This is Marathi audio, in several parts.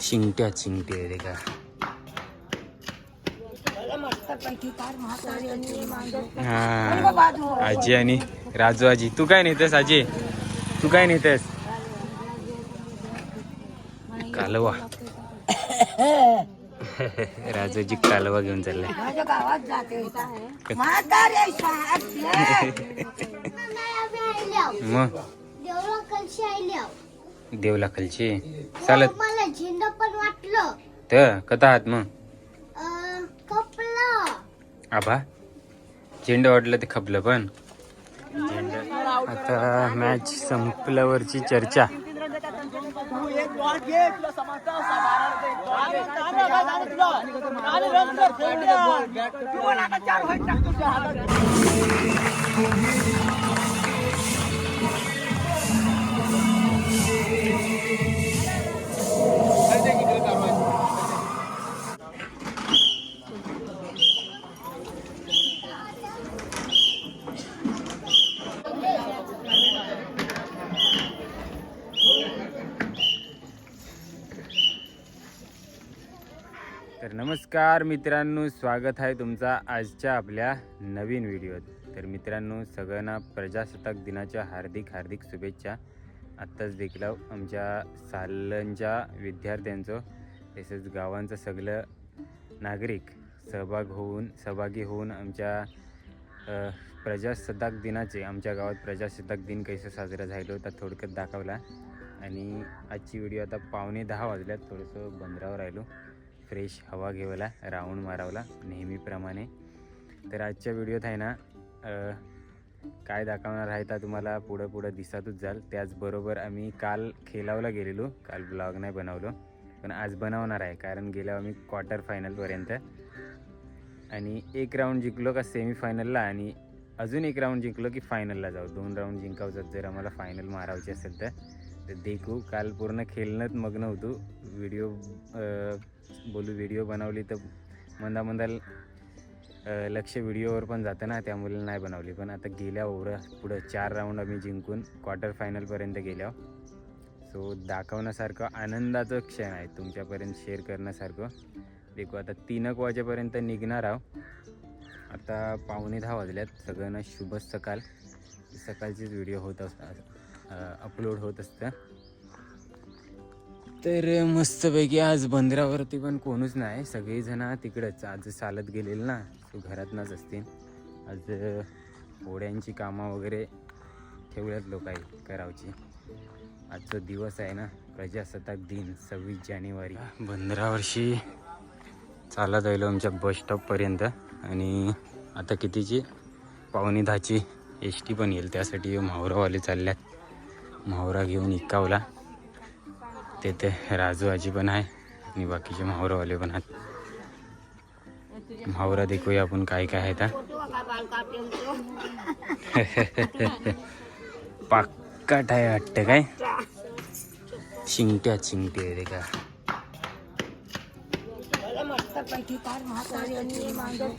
चिंटे रे का? हा आजी आणि राजू आजी. तू काय नेतेस आजी? तू काय नेतेस? कालवा. राजूजी कालवा घेऊन चाललाय. मग? देवला खालची चालत मला झेंडा पण वाटलं. तर कथा आहात मग? अं, कपला आबा झेंडा वाटलं ते खपलं पण. आता मॅच संपल्यावरची चर्चा. नमस्कार मित्रांनो स्वागत आहे तुमचा आजच्या आपल्या नवीन व्हिडिओत. तर मित्रांनो सगळ्यांना प्रजासत्ताक दिनाच्या हार्दिक हार्दिक शुभेच्छा. आत्ताच देखील आमच्या सालनच्या विद्यार्थ्यांचं तसेच गावांचं सगळं नागरिक सहभाग होऊन सहभागी होऊन आमच्या प्रजासत्ताक दिनाचे आमच्या गावात प्रजासत्ताक दिन कसं साजरा झालो तर थोडक्यात दाखवला. आणि आजची व्हिडिओ आता पावणे दहा वाजल्यात थोडंसं बंदरावर राहिलो. फ्रेश हवा घेवला राऊंड मारावला नेहमीप्रमाणे. तर आजच्या व्हिडिओत आहे ना काय दाखवणार आहे तर तुम्हाला पुढं पुढं दिसतच जाल. त्याचबरोबर आम्ही काल खेलावला गेलेलो काल ब्लॉग नाही बनवलो पण आज बनवणार आहे कारण गेलो आम्ही क्वार्टर फायनलपर्यंत आणि एक राऊंड जिंकलो का सेमीफायनलला आणि अजून एक राऊंड जिंकलो की फायनलला जाऊ. दोन राऊंड जिंकावतात जर आम्हाला फायनल मारायची असेल तर. तर देखू काल पूर्ण खेळण्यात मग्न होतो. व्हिडिओ बोलू व्हिडिओ बनवली तर मंदा मंदा लक्ष व्हिडिओवर पण जातं ना त्यामुळे नाही बनवली. पण आता गेल्या ओव्हर पुढं चार राऊंड आम्ही जिंकून क्वार्टर फायनलपर्यंत गेल्या सो दाखवण्यासारखं आनंदाचं क्षण आहे तुमच्यापर्यंत शेअर करण्यासारखं. देखू आता तीन एक वाजेपर्यंत निघणार आहो आता पावणे दहा वाजल्यात. सगळ्यांना शुभ सकाळ सकाळचीच व्हिडिओ होत असतात अपलोड होत असतं तर मस्तपैकी आज बंदरावरती पण कोणच नाही. सगळेजण तिकडंच. आज चालत गेलेले ना तो घरातनंच असतील. आज होड्यांची कामं वगैरे ठेवल्यात लोक आहे करावची. आजचा दिवस आहे ना प्रजासत्ताक दिन सव्वीस जानेवारी. बंदरावर्षी चालत आलो आमच्या बस स्टॉपपर्यंत आणि आता कितीची? पावणे दहाची. एस टी पण येईल. त्यासाठी म्हावरावाले चालल्यात. म्हावरा घेऊन इकावला. तेथे राजू आजी पण आहे आणि बाकीचे म्हावरावाले पण आहेत. म्हावरा देखूया आपण काय काय आहे तर पाक्काट आहे वाटतं काय? चिंट्या चिंटे रे का?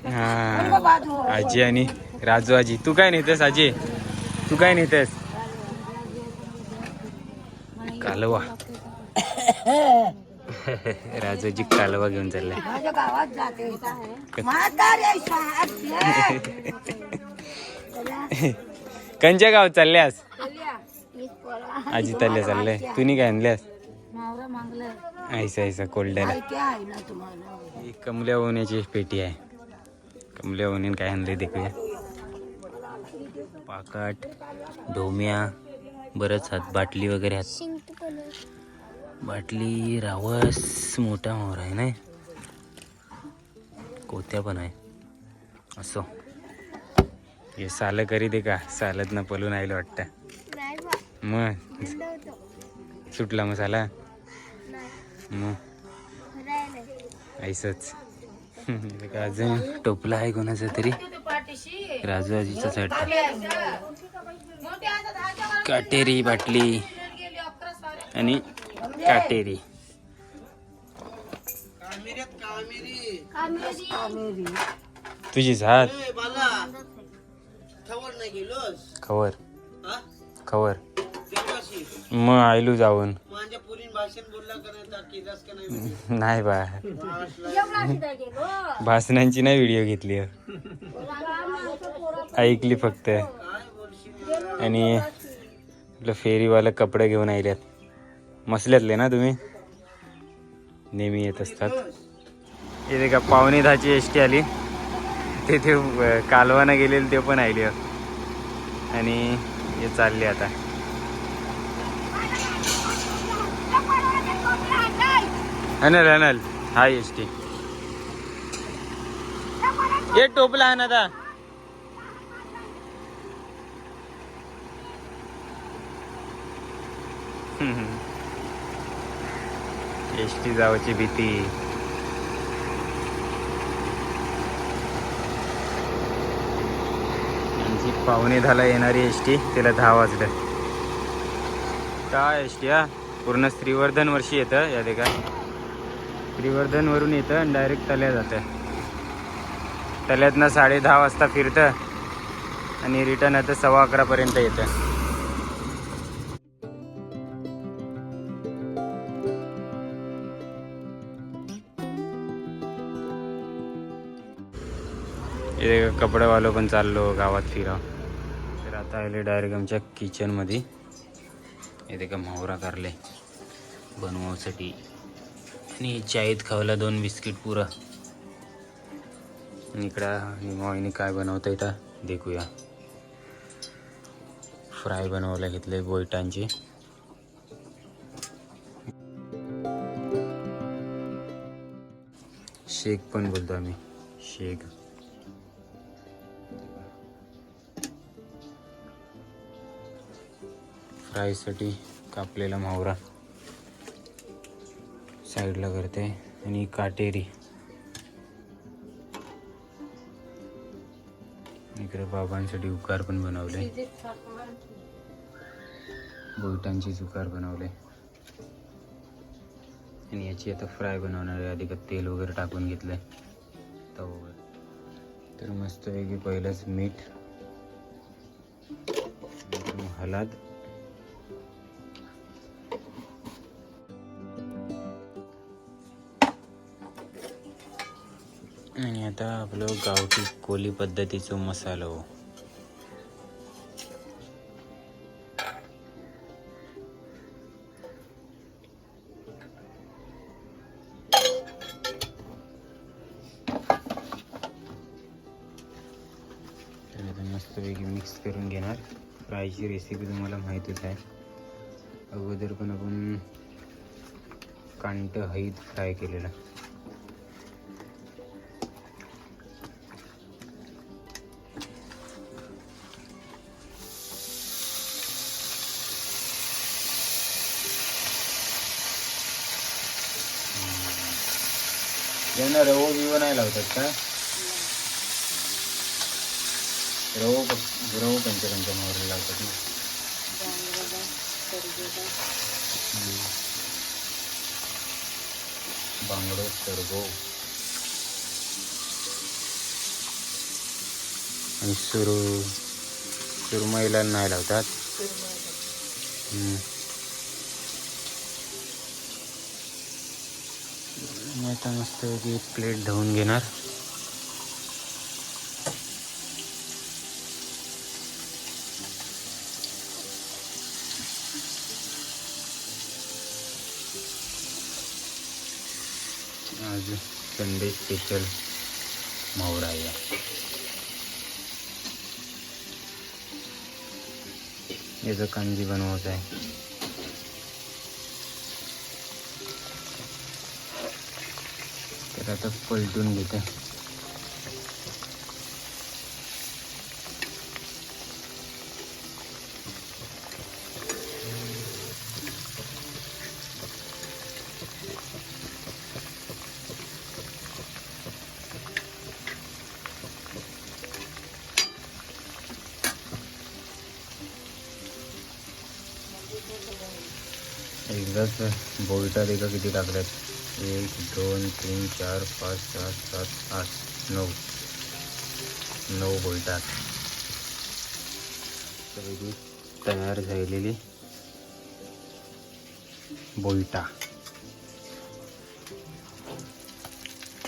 हा आजी आणि राजू आजी. तू काय नेतेस आजी? तू काय नेतेस? कालवा. राजूजी कालवा घेऊन चाललाय कंच्या गाव चालल्यास आजी? चालल्या चाललंय तुम्ही काय आणल्यास मावरा मागलं. ऐसा ऐसा कोल्ड्याला. ही कमल्या होण्याची पेटी आहे. कमल्या होण्यान काय आणलंय देखूया. पाकाट ढोम्या बरंच हात बाटली वगैरे हात. बाटली रावस मोठा मोर आहे नाही? कोत्या पण आहे. असो. हे सालं करी दे का? सालत ना पलून आयलं वाटतं. मग? सुटला मसाला नाही. मग? खरं नाही ऐसच अजून टोपला आहे कोणाचा तरी? राजू आजीचा काटेरी बाटली. आणि काटेरी. तुझीच हात खबर खवर हा? मग आयलू जाऊन. नाही बा. भाषणांची नाही व्हिडिओ घेतली ऐकली फक्त. आणि आपलं फेरीवाला कपडे घेऊन आलेत मसल्यातले ना तुम्ही? नेहमी येत असतात. इथे का पावणे दहाची एस टी आली तिथे कालवानं गेलेले ते पण आले आणि हे चालले आता. अनल अनल. हाय एस टी ये टोपला आता एस टी जावाची भीती. यांची पावणे येणारी एस टी. तिला दहा वाजलं. का एस टी हा? पूर्ण श्रीवर्धन वर्षी येतं या ते काय श्रीवर्धन वरून येतं आणि डायरेक्ट तल्या जातं. तल्यातनं साडे दहा वाजता फिरतं आणि रिटर्न आता सव्वा अकरापर्यंत येतं. ते कपडेवालो पण चाललो गावात फिरा. तर आता आले डायरेक्ट आमच्या किचनमध्ये इथे का म्हावरा कारले बनवासाठी आणि चायत खावला दोन बिस्किट पुरा. आणि निमाईने काय बनवता येतं देखूया. फ्राय बनवायला घेतले बोईटांची. शेक पण बोलतो आम्ही. शेक. फ्रायसाठी कापलेला मावरा. साईडला करते. आणि काटेरी. इकडे बाबांसाठी उकार पण बनवले. बोटांचीच उकार बनवले. आणि याची आता फ्राय बनवणार आहे. आधी का तेल वगैरे टाकून घेतलं तव तर मस्तपैकी पहिलंच मीठ. हलाद आणि आता आपलं गावठी कोली पद्धतीचं मसालो हो. मस्तपैकी मिक्स करून घेणार. फ्रायची रेसिपी तुम्हाला माहीतच आहे. अगोदर पण आपण कांट हईत फ्राय केलेला. त्यांना रवो बिवो नाही लावतात का? रवो रवो पंचपंच मावरे लावतात ना. बांगडो सरगो आणि सुरू सुरमईला नाही लावतात हम्म. मी आता मस्त एक प्लेट धुवून घेणार. आज संडे स्पेशल मावरा आहे याचं कांजी बनवत आहे. तर आता पलटून घेते. एकदाच बोलटा एका किती टाकल्यात. एक दोन तीन चार पाच सहा सात आठ नऊ. नऊ बोलतात. तयार झालेली बोलटा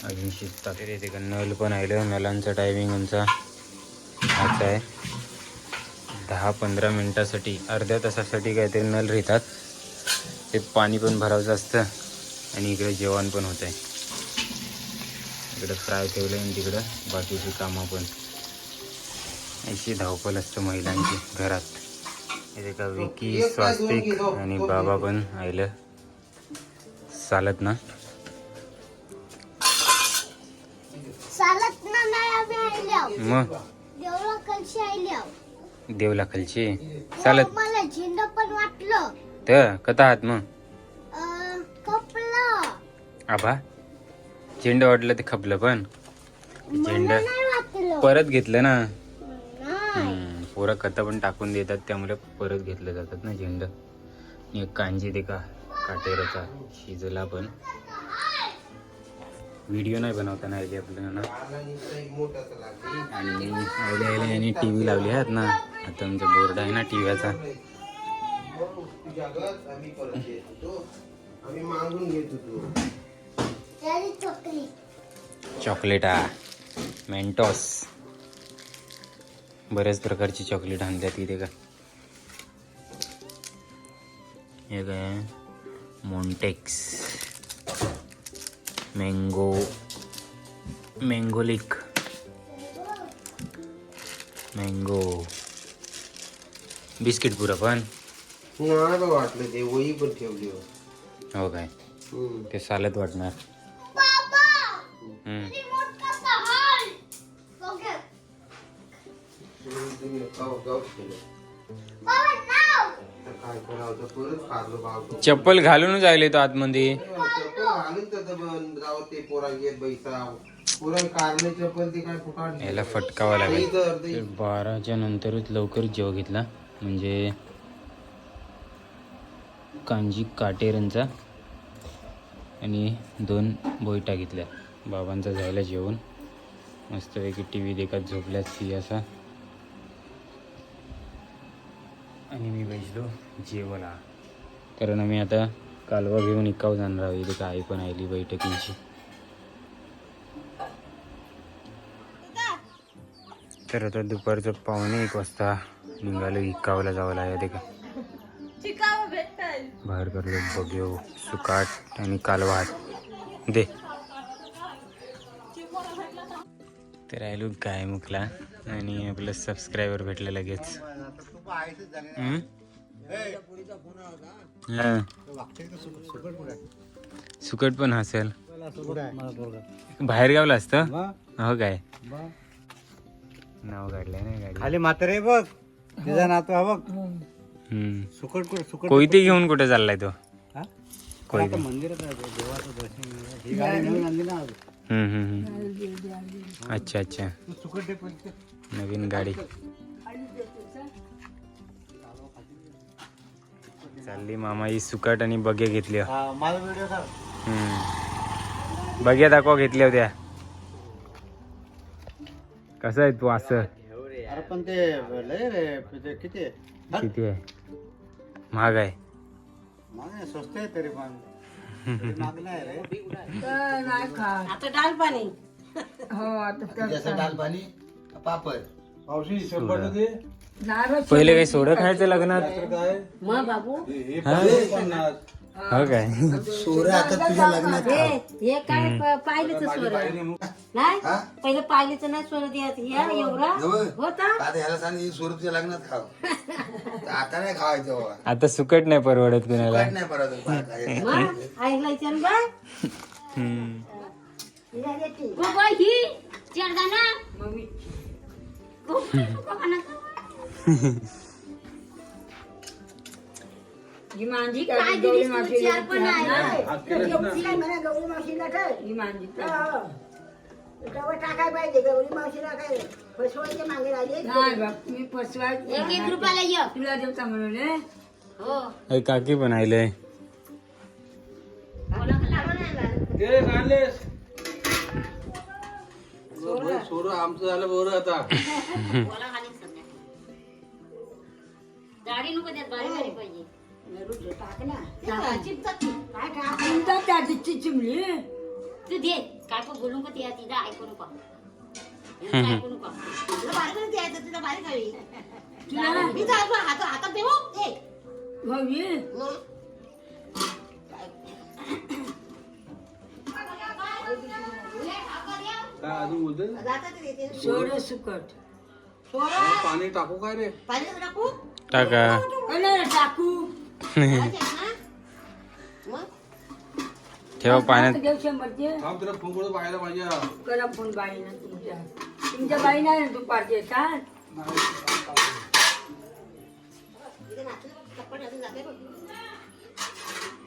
अजून शिकतात तरी ते नल पण आलं नलांचा टायमिंग आमचा हाच आहे. दहा पंधरा मिनटासाठी अर्ध्या तासासाठी काहीतरी नल राहतात ते पाणी पण भरायचं असतं. आणि इकडे जेवण पण होत आहे इकडं फ्राय ठेवलं आणि तिकडं बाकीची कामं पण. अशी धावपल असतं महिलांची घरात. इथे का विकी स्वास्तिक आणि बाबा पण आलं चालत ना? मग देवला खालची चालत. मला झेंड पण वाटलं. तर कथा आहात मग आबा झेंडा वाटलं ते खपलं पण. झेंडा परत घेतलं ना? पोरं कथा पण टाकून देतात त्यामुळे परत घेतलं जातात ना झेंडा. आणि एक कांजी ते का काटेराचा शिजला पण. व्हिडिओ नाही बनवताना आली आपल्याला आणि आयला आयला यांनी टी व्ही लावली आहेत ना. आता आमचा बोर्ड आहे ना टी व्हीचा आम्ही मागून घेत होतो. चॉकलेटा मेंटॉस बऱ्याच प्रकारची चॉकलेट आणतात इथे का? हे काय? मोंटेक्स मँगो मँगोलिक मँगो बिस्किट पुरं पण? वाटलं ते वही पण ठेवली हो. हो काय. ते चालत वाटणार. चप्पल घालूनच आले तो आतमध्ये. चप्पल घालून तर पण जाऊ ते पोरा घेत बैसा पोरा कारणे चप्पल ते काय फुकाट याला फटकावा लागेल. बाराच्या नंतरच लवकर जेव घेतला. म्हणजे कांजी काटेरंचा आणि दोन बोईटा घेतल्या. बाबांचा जायला जेवण. मस्तपैकी टी व्ही देखत झोपल्यात ती असा आणि मी बसलो जेवायला. कारण आम्ही आता कालवा घेऊन इकाव जाणार आहोत. इथे आई पण आली बैठकींची. तर आता दुपारचं पावणे एक वाजता निघालो इकावला जावं लागेल का बाहेर करलो बघ्यो सुकाट आणि कालवाट दे. तर आलो काय मुकला? आणि आपलं सबस्क्रायबर भेटलं लगेच. हम्म? हा. सुकट पण हसेल. बाहेर गावला असतं? हो काय? नाव काढलंय ना गाडी खाली म्हातारे बघ. तिचा नातू हा बघ. हम्म सुकट सुकट कोयते घेऊन कुठे चाललाय तो? हा? कोयते मंदिरात अच्छा अच्छा. नवीन गाडी. चालली मामा ही सुकट आणि बगे हा, हम्म. बग्या दाखवा घेतल्या होत्या. कसं आहे तू असं? अरे पण ते किती आहे? हा? किती आहे. महाग आहे स्वस्त आहे तरी पण. तरी महाग नाही रे नाही खात आता डाल पाणी. हो आता तर जसं दाल पाणी पापड. पावशी शंभर दे नारळ पहिले काही सोडं खायचं लग्नात? काय? मग बाबू? हा? पन्नास. हो काय? सोरे आता तुझ्या लग्नात. हे काय प- पाहिलेच सोनं नाही? पहिलं पाहिलेच नाही सोनं द्यायच या एवढा? होता? आता ह्याला सांग ही सोर तुझ्या लग्नात खाव. आता नाही खावायचं बाबा आता सुकट नाही परवडत कुणाला काय नाही परत मग आईला विचारून बघ हम्म. हो बाई, ही चेडदाना ही मांजी काय काय दिलीस गौरी तू? मावशी चार पण आहे ना. गौरी टाकाय पाहिजे गौरी मावशीला काय फसवायचे मागे राहिले? नाही बाप मी फसवाय एक एक रुपयाला ये. तुला देवता म्हणून हो. अरे काकी पण आले सोर आमचं झालं बरं आता. दाढी नको पाहिजे. टाक ना. काय टाक चिमली तू दे. काय पण बोलू का ते तिला ऐकू नको हिला ऐकू नको तुला बारीक नाही द्यायचं तुला बारीक हवी. तुला मी जाऊ हात हातात देऊ काय अजून देते सोड सुकट. पाणी टाकू काय रे? पाणी टाकू? टाका. टाकू. ठेवा पाण्यात. देऊ शंभरचे. थांब तुला फोन करून पाहायला पाहिजे. करा फोन बाईनं तुमच्या. तुमच्या बाई नाही ना दुपारचे.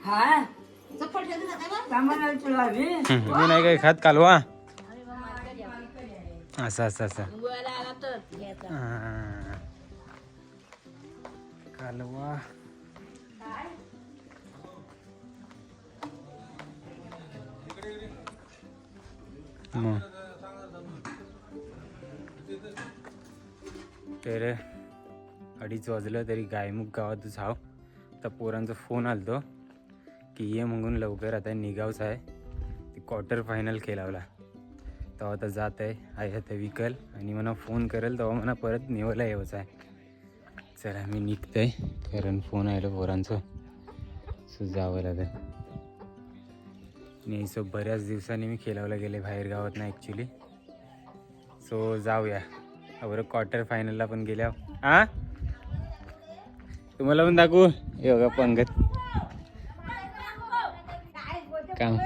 हा? तुला हवी मी नाही काही खात कालवा. असं असं असं. हा. कालवा. मग. तर अडीच वाजलं तरी गायमुख गावातच हाव तर पोरांचा फोन आलतो. की ये म्हणून लवकर आता निघावच आहे ती क्वार्टर फायनल खेळावला. तेव्हा आता जात आहे. आहे आता विकल आणि मला फोन करेल तेव्हा मला परत नेवायला यावंच आहे चला मी निघतंय. कारण फोन आलं पोरांचं. सो जावं लागेल. आणि सो बऱ्याच दिवसांनी मी खेळावला गेले बाहेर गावात ना ॲक्च्युली सो जाऊया अवर क्वार्टर फायनलला पण गेल्या. हा तुम्हाला पण दाखवू? योगा पंगत. काम.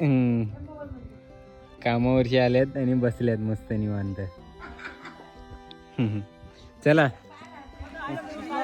हम्म. आल्यात आणि बसल्यात मस्त निवांत. चला.